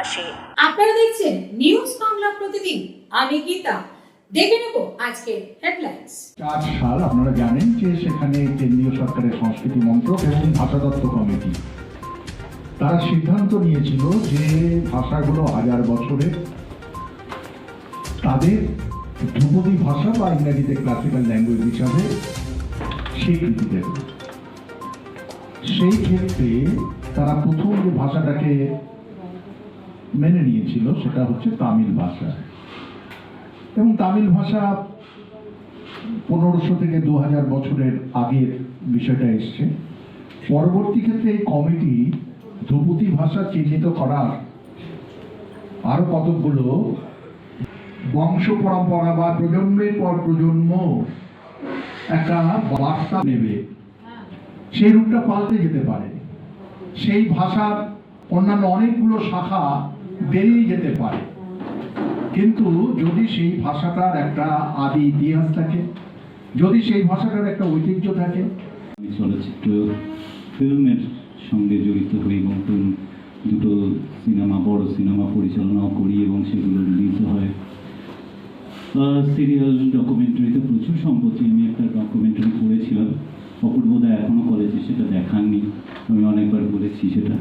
পাশে। আপনারা দেখছেন নিউজ বাংলা প্রতিদিন। আমি গীতা। দেখে নেব আজকের হেডলাইন্স চার সাল আপনারা জানেন যে সেখানে কেন্দ্রীয় সরকারের সংস্কৃতি মন্ত্রক এবং ভাষাতত্ত্ব কমিটি। তারা সিদ্ধান্ত নিয়েছিল যে ভাষাগুলো হাজার বছরের তাদের ধ্রুপদী ভাষা বা ইংরেজিতে ক্লাসিক্যাল ল্যাঙ্গুয়েজ হিসাবে স্বীকৃতি দেবে। সেই ক্ষেত্রে তারা প্রথম যে ভাষাটাকে মেনে নিয়েছিল, সেটা হচ্ছে তামিল ভাষা। এবং তামিল ভাষা পনেরোশো থেকে দু হাজার বছরের আগের বিষয়টা এসছে। পরবর্তী ক্ষেত্রে এই কমিটি ধ্রুপদী ভাষা চিহ্নিত করার আরও কতকগুলো বংশ পরম্পরা বা প্রজন্মের পর প্রজন্ম একটা বার্তা নেবে। সেই রূপটা পাল্টে যেতে পারে। সেই ভাষার অন্যান্য অনেকগুলো শাখা বেরিয়ে যেতে পারে। কিন্তু যদি সেই ভাষাটার একটা আদি ইতিহাস থাকে, যদি সেই ভাষাটার একটা ঐতিহ্য থাকে, আমি চলচ্চিত্র ফিল্মের সঙ্গে জড়িত হই এবং ফিল্ম দুটো সিনেমা, বড় সিনেমা পরিচালনাও করি এবং সেগুলো রিলিজ হয়। সিরিয়াল, ডকুমেন্টারিতে প্রচুর সম্পত্তি আমি একটা ডকুমেন্টারি করেছিলাম। অপূর্বদা এখনও কলেজে সেটা দেখাননি। আমি অনেকবার বলেছি সেটা।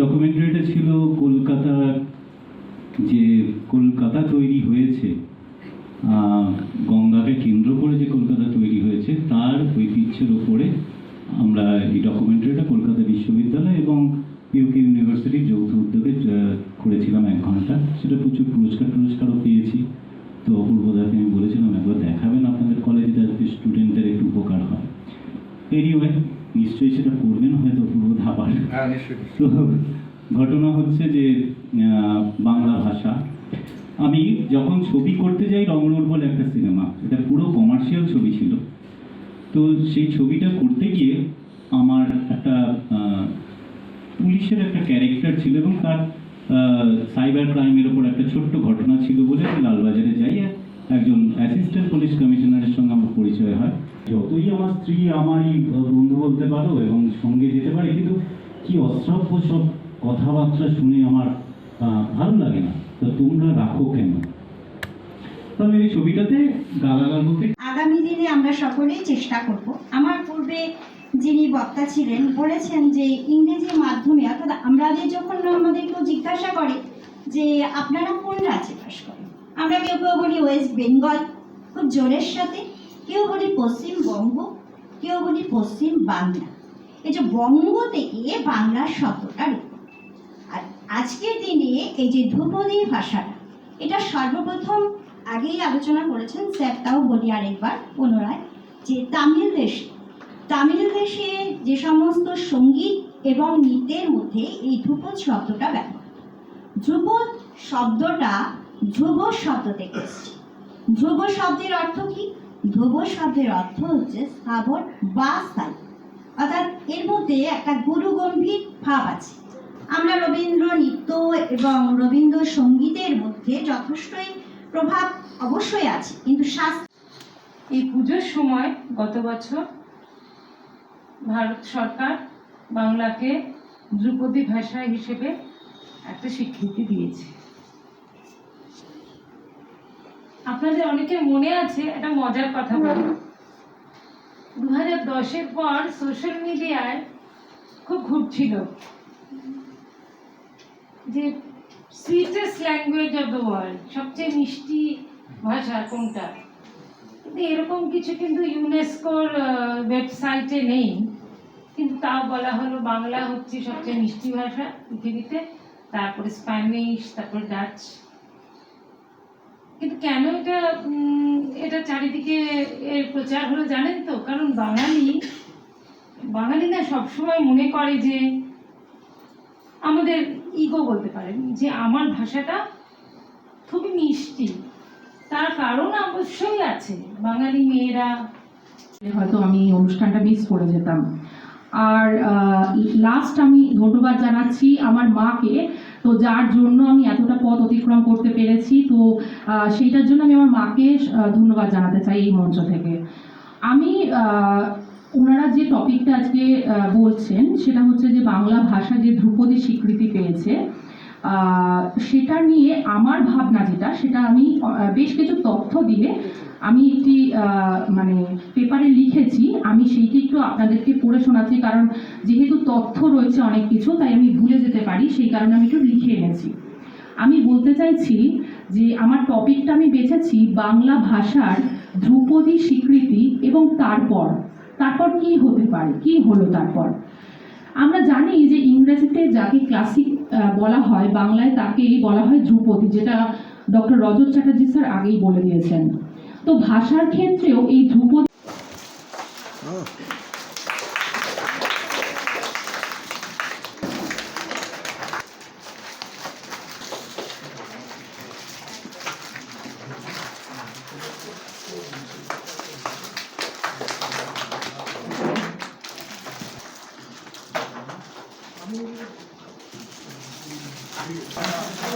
ডকুমেন্টারিটা ছিল কলকাতার যে কলকাতা তৈরি হয়েছে গঙ্গাকে কেন্দ্র করে যে কলকাতা তৈরি হয়েছে, তার ঐতিহ্যের ওপরে আমরা এই ডকুমেন্টারিটা কলকাতা বিশ্ববিদ্যালয় এবং ইউকে ইউনিভার্সিটির যৌথ উদ্যোগে করেছিলাম এক ঘণ্টা। সেটা প্রচুর পুরস্কার টুরস্কারও পেয়েছি। তো অপূর্বদাকে আমি বলেছিলাম, একবার দেখাবেন আপনাদের কলেজে যাতে স্টুডেন্টদের একটু উপকার হয়। এনিওয়ে নিশ্চয়ই সেটা করবেন হয়তো অপূর্বদা আবার তো ঘটনা হচ্ছে যে বাংলা ভাষা। আমি যখন ছবি করতে যাই রংরোড বলে একটা সিনেমা এটা পুরো কমার্শিয়াল ছবি ছিল। তো সেই ছবিটা করতে গিয়ে আমার একটা পুলিশের একটা ক্যারেক্টার ছিল এবং তার সাইবার ক্রাইমের ওপর একটা ছোট্ট ঘটনা ছিল বলে আমি লালবাজারে যাই। একজন অ্যাসিস্ট্যান্ট পুলিশ কমিশনারের সঙ্গে আমার পরিচয় হয়। যতই আমার স্ত্রী আমারই বন্ধু বলতে পারো এবং সঙ্গে যেতে পারে, কিন্তু কি অশ্রাব্য সব কথাবার্তা শুনে আমার ভালো লাগে না। তো তোমরা রাখো কেন? তো আমি এই ছবিটাতে গালাগাল বলতে আগামী দিনে আমরা সকলেই চেষ্টা করব। আমার পূর্বে যিনি বক্তা ছিলেন, বলেছেন যে ইংরেজি মাধ্যমে, অর্থাৎ আমাদের যখন আমাদের কেউ জিজ্ঞাসা করে যে আপনারা কোন রাজ্যে বাস করেন? আমরা কেউ কেউ বলি ওয়েস্ট বেঙ্গল, খুব জোরের সাথে। কেউ বলি পশ্চিমবঙ্গ কেউ বলি পশ্চিম বাংলা। এই যে বঙ্গ থেকে বাংলার শব্দটা আর আজকের দিনে এই যে ধ্রুপদী ভাষাটা, এটা সর্বপ্রথম আগেই আলোচনা করেছেন স্যার, তাও বলি আরেকবার পুনরায়, যে তামিল দেশে তামিল দেশে যে সমস্ত সংগীত এবং নৃত্যের মধ্যে এই ধ্রুপদ শব্দটা ব্যবহার ধ্রুপদ শব্দটা ধ্রুব শব্দ থেকে এসছে। ধ্রুব শব্দের অর্থ কি? ধ্রুব শব্দের অর্থ হচ্ছে স্থাবর বা স্থায়ী অর্থাৎ এর মধ্যে একটা গুরু গম্ভীর ভাব আছে। আমরা রবীন্দ্র নৃত্য এবং রবীন্দ্র সঙ্গীতের মধ্যে যথেষ্টই প্রভাব অবশ্যই আছে, কিন্তু শাস্ত্র এই পুজোর সময় গত বছর ভারত সরকার বাংলাকে ধ্রুপদী ভাষা হিসেবে একটা স্বীকৃতি দিয়েছে। আপনাদের অনেকের মনে আছে একটা মজার কথা বলি। দু হাজার দশের পর সোশ্যাল মিডিয়ায় খুব ঘুরছিল যে sweetest language of the world সবচেয়ে মিষ্টি ভাষা কোনটা? কিন্তু এরকম কিছু কিন্তু ইউনেস্কোর ওয়েবসাইটে নেই। কিন্তু তাও বলা হলো বাংলা হচ্ছে সবচেয়ে মিষ্টি ভাষা পৃথিবীতে, তারপরে স্প্যানিশ, তারপরে ডাচ। কিন্তু কেন এটা এটা চারিদিকে এর প্রচার হলো জানেন তো? কারণ বাঙালি বাঙালি না সবসময় মনে করে যে আমাদের ইগো বলতে পারেন, যে আমার ভাষাটা খুবই মিষ্টি। তার কারণ অবশ্যই আছে। বাঙালি মেয়েরা, হয়তো আমি অনুষ্ঠানটা মিস করে যেতাম। আর লাস্ট আমি ধন্যবাদ জানাচ্ছি আমার মাকে। তো যার জন্য আমি এতটা পথ অতিক্রম করতে পেরেছি, তো সেইটার জন্য আমি আমার মাকে ধন্যবাদ জানাতে চাই এই মঞ্চ থেকে। আমি ওনারা যে টপিকটা আজকে বলছেন, সেটা হচ্ছে যে বাংলা ভাষা যে ধ্রুপদী স্বীকৃতি পেয়েছে সেটা নিয়ে আমার ভাবনা যেটা, সেটা আমি বেশ কিছু তথ্য দিয়ে আমি একটি মানে পেপারে লিখেছি। আমি সেইটি একটু আপনাদেরকে পড়ে শোনাচ্ছি, কারণ যেহেতু তথ্য রয়েছে অনেক কিছু, তাই আমি ভুলে যেতে পারি, সেই কারণে আমি একটু লিখে এনেছি। আমি বলতে চাইছি যে আমার টপিকটা আমি বেছেছি বাংলা ভাষার ধ্রুপদী স্বীকৃতি এবং তারপর। তারপর কি হতে পারে? কি হলো তারপর? আমরা জানি যে ইংরেজিতে যাকে ক্লাসিক বলা হয়, বাংলায় তাকেই বলা হয় ধ্রুপদী, যেটা ডক্টর রজত চ্যাটার্জি স্যার আগেই বলে দিয়েছেন। তো ভাষার ক্ষেত্রেও এই ধ্রুপদী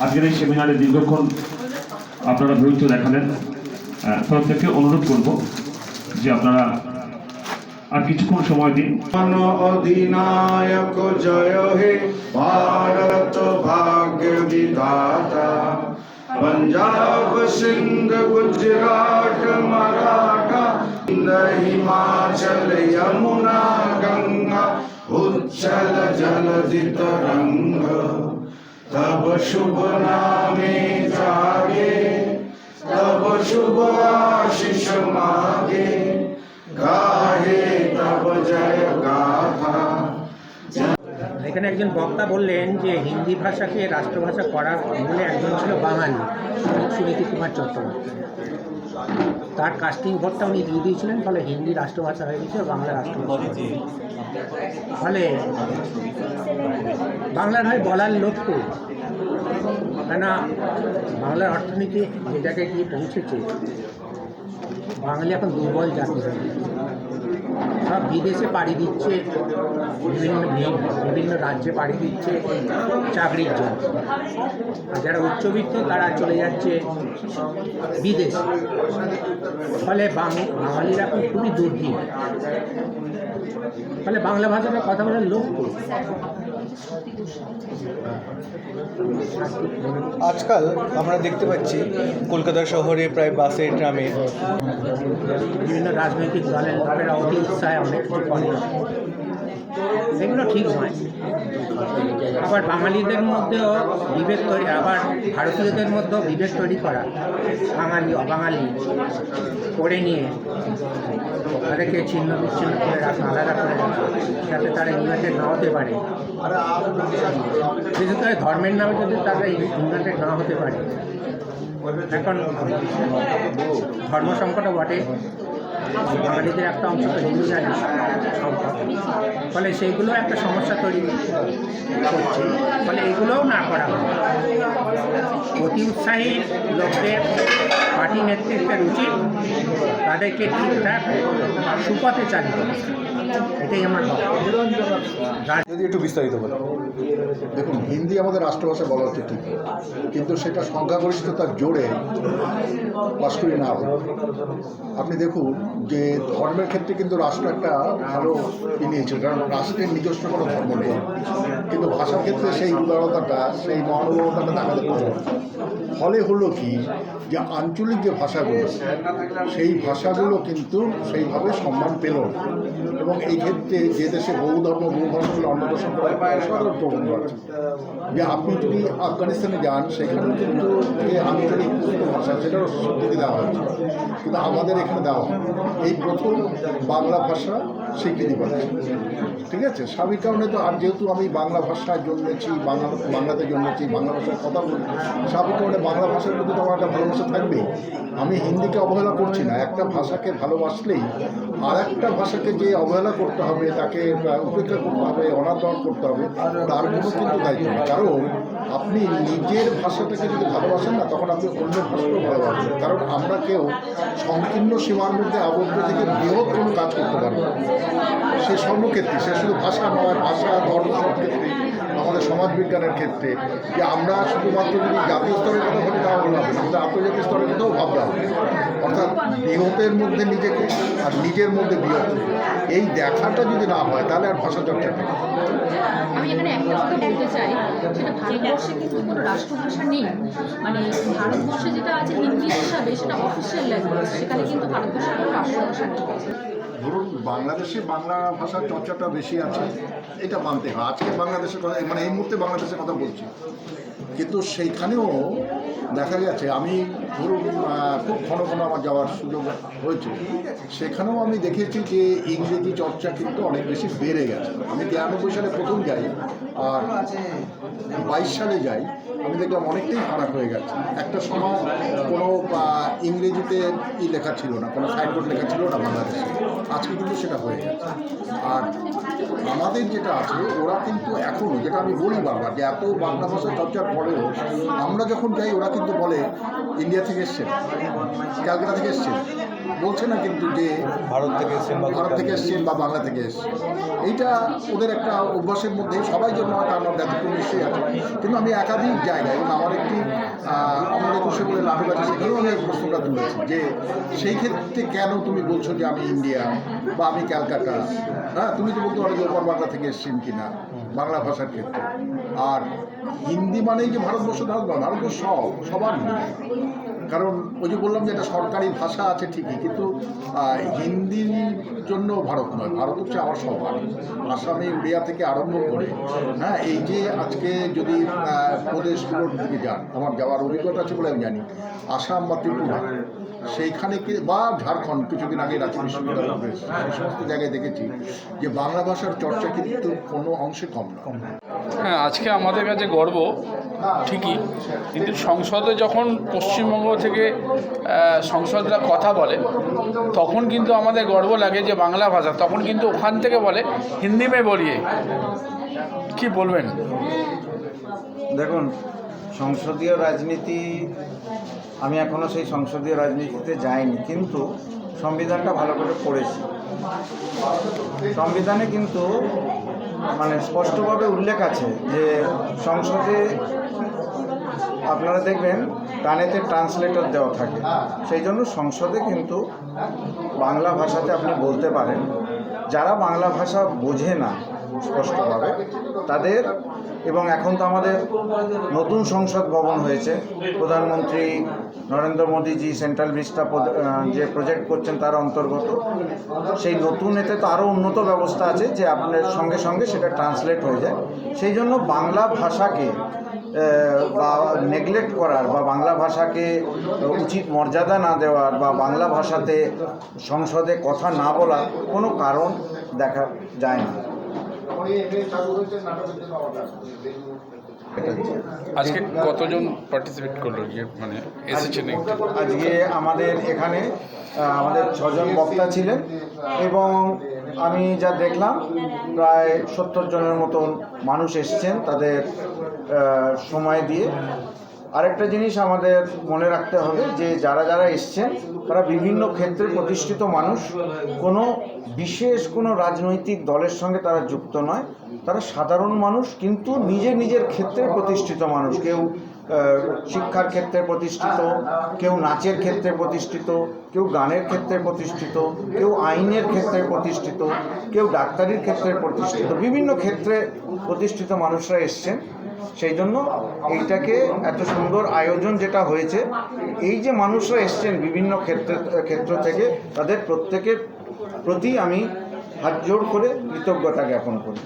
আজকের এই সেমিনারে দীর্ঘক্ষণ আপনারা ধৈর্য দেখালেন আহ, প্রত্যেককে অনুরোধ করব যে আপনারা আর কিছুক্ষণ সময় দিন জন অধিনায়ক জয় হে ভারত ভাগ্য বিধাতা पंजाब सिंध गुजरात मराठा हिमाचल यमुना गंगा उच्चल जलधि तरंग तब शुभ नामे जागे तब शुभ आशीष मागे गाहे तब जय गाथा এখানে একজন বক্তা বললেন যে হিন্দি ভাষাকে রাষ্ট্রভাষা করার মূলে একজন ছিল বাঙালি সুনীতি কুমার চট্টোপাধ্যায় তার কাস্টিং ভোটটা উনি দিয়ে দিয়েছিলেন, ফলে হিন্দি রাষ্ট্রভাষা হয়ে গেছে বাংলা রাষ্ট্রভাষা ফলে বাংলার হয় বলার লক্ষ্য কেন কেননা বাংলার অর্থনীতি যে জায়গায় গিয়ে পৌঁছেছে, বাঙালি এখন দুর্বল জাতি হয়ে। সব বিদেশে পাড়ি দিচ্ছে, বিভিন্ন বিভিন্ন রাজ্যে পাড়ি দিচ্ছে চাকরির জন্য। আর যারা উচ্চবিত্ত, তারা চলে যাচ্ছে বিদেশ। ফলে বাঙালিরা এখন খুবই দুর্দিন ফলে বাংলা ভাষাটা কথা বলার লোক? আজকাল আমরা দেখতে পাচ্ছি কলকাতা শহরে প্রায় বাসে, ট্রামে। বিভিন্ন রাজনৈতিক দলের লোকেরা অতি উৎসাহে অনেক এগুলো ঠিক নয়। আবার বাঙালিদের মধ্যেও বিভেদ তৈরি, আবার ভারতীয়দের মধ্যেও বিভেদ তৈরি করা, বাঙালি, অবাঙালি, করে নিয়ে তাদেরকে ছিন্ন বিচ্ছিন্ন করে রাখা, আলাদা করে রাখা, যাতে তারা ইউনাইটেড না হতে পারে। বিশেষ করে ধর্মের নামে যদি তারা ইউনাইটেড না হতে পারে। এখন ধর্ম সংকটও বটে। বাঙালিদের একটা অংশ তো হিন্দু জানি ফলে সেইগুলো একটা সমস্যা তৈরি করছে। ফলে এইগুলোও না করা অতি উৎসাহী লোকদের পার্টি নেতৃত্বের উচিত তাদেরকে ঠিকঠাক সুপথে চালিত। এটাই আমার যদি একটু বিস্তারিত বলেন। দেখুন, হিন্দি আমাদের রাষ্ট্রভাষা বলা হচ্ছে ঠিক, কিন্তু সেটা সংখ্যাগরিষ্ঠতার জোরে পাশ করি না। আপনি দেখুন যে ধর্মের ক্ষেত্রে কিন্তু রাষ্ট্র একটা ভালো নিয়েছিল, কারণ রাষ্ট্রের নিজস্ব কোনো ধর্ম নেই। কিন্তু ভাষার ক্ষেত্রে সেই উদারতাটা, সেই মহানুভবতাটা দেখাতে পারে ফলে হলো কি যে আঞ্চলিক যে ভাষাগুলো, সেই ভাষাগুলো কিন্তু সেইভাবে সম্মান পেল না। এবং এই ক্ষেত্রে যে দেশে বহু ধর্ম বহু ধর্ম সম্প্রদায় অসাধারণ প্রবন্ধ আছে যে আপনি যদি আফগানিস্তানে যান সেখানে কিন্তু যে আঞ্চলিক ভাষা, সেটারও স্বীকৃতি দেওয়া হয়েছে। কিন্তু আমাদের এখানে দেওয়া হয় এই প্রথম বাংলা ভাষা স্বীকৃতি পাচ্ছে। ঠিক আছে? স্বাভাবিক কারণে তো আর যেহেতু আমি বাংলা ভাষায় জন্মেছি, বাংলা, বাংলাতে জন্মেছি, বাংলা ভাষায় কথা বলি, স্বাভাবিক কারণে বাংলা ভাষার প্রতি তো আমার একটা ভালোবাসা থাকবেই আমি হিন্দিকে অবহেলা করছি না। একটা ভাষাকে ভালোবাসলেই আর একটা ভাষাকে যে অবহেলা করতে হবে, তাকে উপেক্ষা করতে হবে, অনাদর করতে হবে, তার কোনো কিন্তু দায়িত্ব নেই। কারণ আপনি নিজের ভাষাটাকে যদি ভালোবাসেন না, তখন আপনি অন্য ভাষাকেও ভালোবাসবেন। কারণ আমরা কেউ সংকীর্ণ সীমার মধ্যে আবদ্ধ থেকে বৃহৎ কোনো কাজ করতে পারব না। সে সর্বক্ষেত্রে সে শুধু ভাষা নয়, ভাষা, ধর্ম সব ক্ষেত্রে আমাদের সমাজবিজ্ঞানের ক্ষেত্রে যে আমরা শুধুমাত্র যদি জাতীয় স্তরের কথা বলি, তাও বললাম কিন্তু আন্তর্জাতিক স্তরের কথাও হবে। অর্থাৎ বৃহতের মধ্যে নিজেকে আর নিজের মধ্যে বৃহৎ। এই দেখাটা যদি না হয়, তাহলে আর ভাষা চর্চা নেই। আমি ভারতবর্ষে মানে যেটা আছে হিন্দি হিসাবে সেটা অফিসিয়াল ল্যাঙ্গুয়েজ সেখানে কিন্তু কোনো রাষ্ট্রভাষা নেই। ধরুন বাংলাদেশে বাংলা ভাষার চর্চাটা বেশি আছে, এটা মানতে হয়। আজকে বাংলাদেশের কথা মানে এই মুহূর্তে বাংলাদেশের কথা বলছি। কিন্তু সেইখানেও দেখা গেছে আমি ধরুন খুব ঘন ঘন আমার যাওয়ার সুযোগ হয়েছে। সেখানেও আমি দেখেছি যে ইংরেজি চর্চা কিন্তু অনেক বেশি বেড়ে গেছে। আমি তিরানব্বই সালে প্রথম যাই, আর বাইশ সালে যাই, আমি দেখলাম অনেকটাই ফারাক হয়ে গেছে। একটা সময় কোনো ইংরেজিতে ই লেখা ছিল না, কোনো সাইনবোর্ড লেখা ছিল না বাংলাদেশে। আজকে কিন্তু সেটা হয়ে গেছে। আর আমাদের যেটা আছে, ওরা কিন্তু এখনও যেটা আমি বলি বারবার, যে এত বাংলা ভাষা চর্চার পরেও আমরা যখন যাই, ওরা কিন্তু বলে ইন্ডিয়া থেকে এসছেন ক্যালকাটা থেকে এসছেন বলছে না কিন্তু যে ভারত থেকে এসছেন বা ভারত থেকে এসছেন বা বাংলা থেকে এসছেন এইটা ওদের একটা অভ্যাসের মধ্যে সবাই জন্য হয়তো আমার ব্যতিক্রম নিশ্চয়ই আছে কিন্তু আমি একাধিক জায়গায় এবং আমার একটি আহ, আমার একুশে বলে নাটক আছে সেখানেও আমি এই প্রশ্নটা তুলেছি যে সেই ক্ষেত্রে কেন তুমি বলছো যে আমি ইন্ডিয়া বা আমি ক্যালকাটা হ্যাঁ তুমি তো বলতে পারো যে ওপর বাংলা থেকে এসছেন কিনা। বাংলা ভাষার ক্ষেত্রে। আর হিন্দি মানেই যে ভারতবর্ষ ভারত নয়, ভারতবর্ষ সব, সবার কারণ ওই যে বললাম যে একটা সরকারি ভাষা আছে ঠিকই, কিন্তু হিন্দির জন্য ভারত নয়, ভারত হচ্ছে আমার সবার। আসামে, উড়িয়া থেকে আরম্ভ করে হ্যাঁ এই যে আজকে যদি প্রদেশগুলোর দিকে যান, আমার যাওয়ার অভিজ্ঞতা আছে বলে আমি জানি। আসাম বা ত্রিপুরা সেইখানে কি বা ঝাড়খণ্ড কিছুদিন আগে রাঁচি বিশ্ববিদ্যালয় হয়েছে সমস্ত জায়গায় দেখেছি যে বাংলা ভাষার চর্চা কিন্তু কোনো অংশে কম নয় হ্যাঁ আজকে আমাদের কাছে গর্ব ঠিকই। কিন্তু সংসদে যখন পশ্চিমবঙ্গ থেকে সংসদরা কথা বলে তখন কিন্তু আমাদের গর্ব লাগে যে বাংলা ভাষা। তখন কিন্তু ওখান থেকে বলে হিন্দি মে বলিয়ে। কি বলবেন? দেখুন সংসদীয় রাজনীতি আমি এখনও সেই সংসদীয় রাজনীতিতে যাইনি, কিন্তু সংবিধানটা ভালো করে পড়েছি। সংবিধানে কিন্তু মানে স্পষ্টভাবে উল্লেখ আছে যে সংসদে আপনারা দেখবেন কানেতে ট্রান্সলেটর দেওয়া থাকে। সেই জন্য সংসদে কিন্তু বাংলা ভাষাতে আপনি বলতে পারেন। যারা বাংলা ভাষা বোঝে না স্পষ্টভাবে, তাদের এবং এখন তো আমাদের নতুন সংসদ ভবন হয়েছে। প্রধানমন্ত্রী নরেন্দ্র মোদীজি, সেন্ট্রাল ভিস্টা যে প্রজেক্ট করছেন তার অন্তর্গত। সেই নতুন এতে তো আরও উন্নত ব্যবস্থা আছে যে আপনার সঙ্গে সঙ্গে সেটা ট্রান্সলেট হয়ে যায়। সেই জন্য বাংলা ভাষাকে বা নেগলেক্ট করার বা বাংলা ভাষাকে উচিত মর্যাদা না দেওয়ার বা বাংলা ভাষাতে সংসদে কথা না বলার কোনো কারণ দেখা যায় না। আজকে কতজন পার্টিসিপেট করল? যে মানে এসেছেন আজকে আমাদের এখানে আমাদের ছজন বক্তা ছিলেন এবং আমি যা দেখলাম প্রায় সত্তর জনের মতন মানুষ এসছেন তাদের সময় দিয়ে। আরেকটা জিনিস আমাদের মনে রাখতে হবে যে যারা যারা এসছেন তারা বিভিন্ন ক্ষেত্রে প্রতিষ্ঠিত মানুষ। কোনো বিশেষ কোনো রাজনৈতিক দলের সঙ্গে তারা যুক্ত নয়। তারা সাধারণ মানুষ, কিন্তু নিজের নিজের ক্ষেত্রে প্রতিষ্ঠিত মানুষ। কেউ শিক্ষার ক্ষেত্রে প্রতিষ্ঠিত, কেউ নাচের ক্ষেত্রে প্রতিষ্ঠিত, কেউ গানের ক্ষেত্রে প্রতিষ্ঠিত, কেউ আইনের ক্ষেত্রে প্রতিষ্ঠিত, কেউ ডাক্তারির ক্ষেত্রে প্রতিষ্ঠিত। বিভিন্ন ক্ষেত্রে প্রতিষ্ঠিত মানুষরা এসছেন। সেই জন্য এইটাকে এত সুন্দর আয়োজন যেটা হয়েছে, এই যে মানুষরা এসছেন বিভিন্ন ক্ষেত্রে, ক্ষেত্র থেকে, তাদের প্রত্যেকের প্রতি আমি হাত জোড় করে কৃতজ্ঞতা জ্ঞাপন করি।